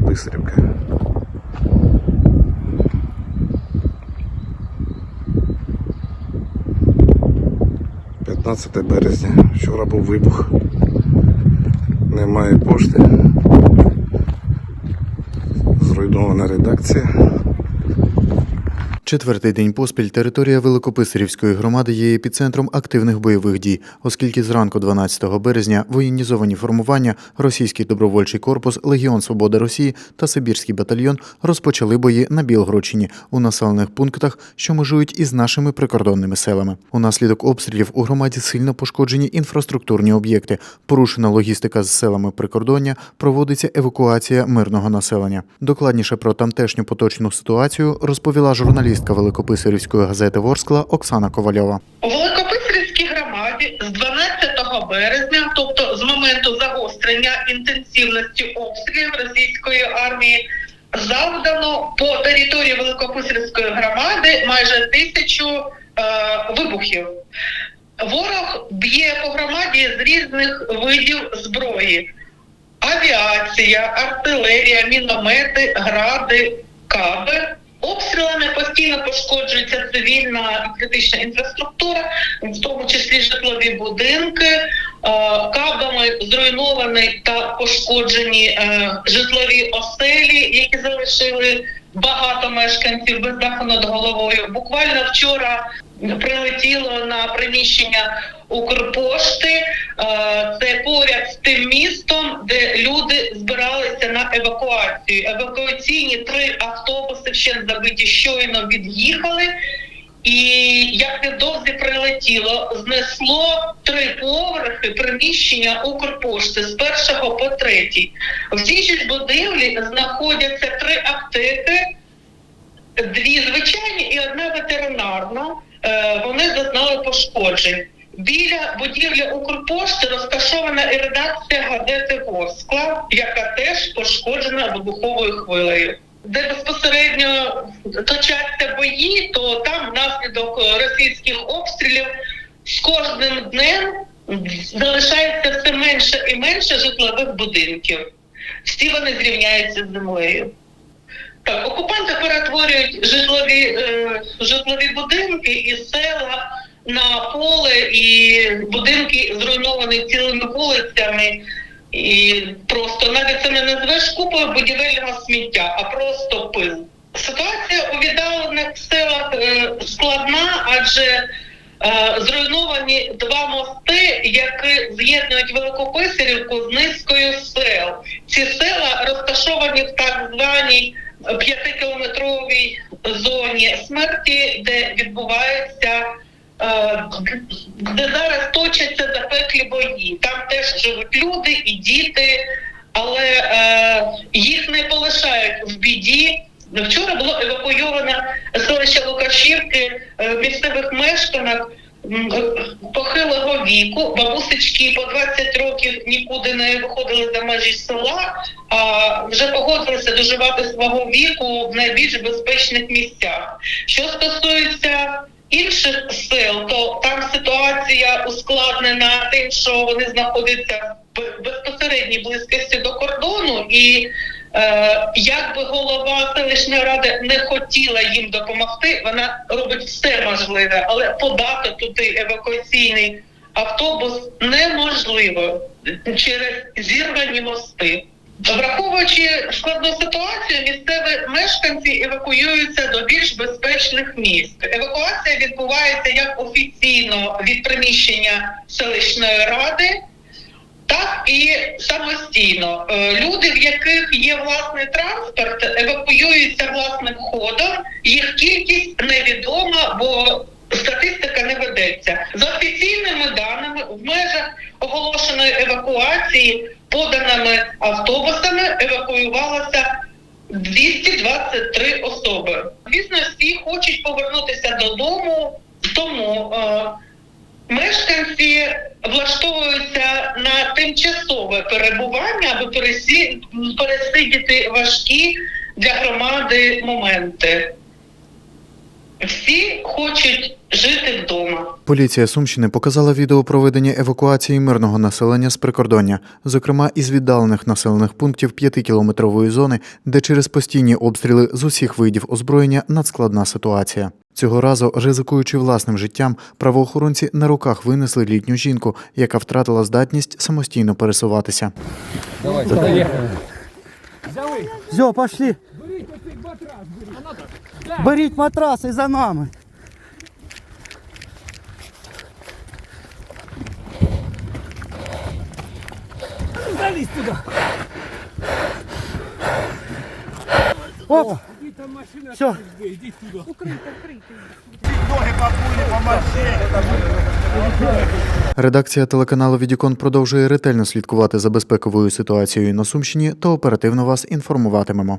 Писарівка. П'ятнадцяте березня. Вчора був вибух. Немає пошти. Зруйнована редакція. Четвертий день поспіль територія Великописарівської громади є епіцентром активних бойових дій, оскільки зранку 12 березня воєнізовані формування Російський добровольчий корпус, Легіон Свободи Росії та Сибірський батальйон розпочали бої на Білгородщині у населених пунктах, що межують із нашими прикордонними селами. Унаслідок обстрілів у громаді сильно пошкоджені інфраструктурні об'єкти, порушена логістика з селами прикордоння, проводиться евакуація мирного населення. Докладніше про тамтешню поточну ситуацію розповіла журналістка Великописарівської газети Ворскла Оксана Ковальова. У Великописарівській громаді з 12 березня, тобто з моменту загострення інтенсивності обстрілів російської армії, завдано по території Великописарівської громади майже тисячу е, вибухів. Ворог б'є по громаді з різних видів зброї: авіація, артилерія, міномети, гради, каби. Обстрілами постійно пошкоджується цивільна і критична інфраструктура, в тому числі житлові будинки, е, кабами зруйновані та пошкоджені е, житлові оселі, які залишили багато мешканців без даху над головою. Буквально вчора прилетіло на приміщення Укрпошти. Е, Це поряд з тим містом, де люди збиралися на евакуацію. Евакуаційні три автобуси ще забиті щойно від'їхали. І як невдовзі прилетіло, знесло три поверхи приміщення Укрпошти з першого по третій. В цій будівлі знаходяться три аптеки, дві звичайні і одна ветеринарна. Е, Вони зазнали пошкоджень. Біля будівлі Укрпошти розташована і редакція газети Воскла, яка теж пошкоджена вибуховою хвилею. Де безпосередньо точаться бої, то там внаслідок російських обстрілів з кожним днем залишається все менше і менше житлових будинків. Всі вони зрівняються з землею. Так, окупанти перетворюють житлові, е, житлові будинки і села на поле, і будинки зруйновані цілими вулицями. І просто навіть це не назвеш купою будівельного сміття, а просто пил. Ситуація у віддалених селах е, складна, адже е, зруйновані два мости, які з'єднують Великописарівку з низкою сел. Ці села розташовані в так званій п'ятикілометровій зоні смерті, де відбувається. Е, Де зараз точаться запеклі бої. Там теж живуть люди і діти, але е, їх не полишають в біді. Вчора було евакуйовано селище Лукашівки е, місцевих мешканок похилого віку. Бабусечки по 20 років нікуди не виходили за межі села, а вже погодилися доживати свого віку в найбільш безпечних місцях. Що стосується інших сел, то там ситуація ускладнена тим, що вони знаходяться в безпосередній близькості до кордону, і е, як голова селищної ради не хотіла їм допомогти, вона робить все можливе, але подати туди евакуаційний автобус неможливо через зірвані мости. Враховуючи складну ситуацію, місцеві мешканці евакуюються до більш безпечних місць. Евакуація відбувається як офіційно від приміщення селищної ради, так і самостійно. Е, Люди, в яких є власний транспорт, евакуюються власним ходом. Їх кількість невідома, бо статистика не ведеться. За офіційними даними, в межах оголошеної евакуації поданими автобусами евакуювалося 223 особи. Звісно, всі хочуть повернутися додому, тому е, мешканці влаштовуються на тимчасове перебування, аби пересидіти важкі для громади моменти. Всі хочуть жити вдома. Поліція Сумщини показала відео проведення евакуації мирного населення з прикордоння, зокрема із віддалених населених пунктів 5-кілометрової зони, де через постійні обстріли з усіх видів озброєння надскладна ситуація. Цього разу, ризикуючи власним життям, правоохоронці на руках винесли літню жінку, яка втратила здатність самостійно пересуватися. Все, пошли. Беріть матрас і за нами. Залізь туди. Оп. Все. Редакція телеканалу Відікон продовжує ретельно слідкувати за безпековою ситуацією на Сумщині та оперативно вас інформуватимемо.